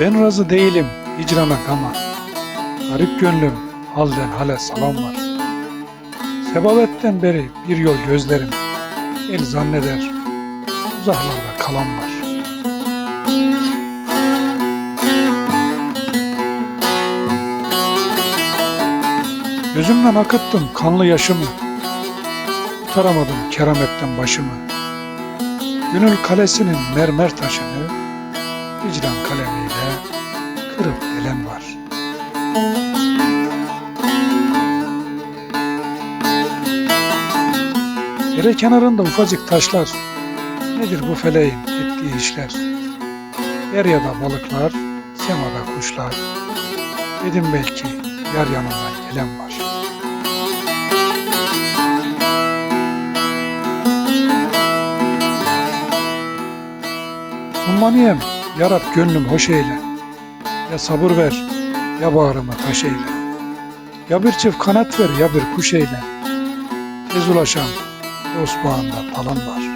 Ben razı değilim hicrana gama. Garip gönlüm halden hale salam var. Sebavetten beri bir yol gözlerim. El zanneder uzaklarda kalan var. Gözümden akıttım kanlı yaşımı. Tutaramadım kerametten başımı. Gönül kalesinin mermer taşını hicran kalemiyle kırıp gelen var. Dere kenarında ufacık taşlar. Nedir bu feleğin ettiği işler? Deryada balıklar, semada kuşlar. Dedim belki yar yanından gelen var. Ummaniyem, yarab gönlüm hoş eyle. Ya sabır ver, ya bağrıma taş eyle. Ya bir çift kanat ver, ya bir kuş eyle. Tez ulaşan dost bağında talan var.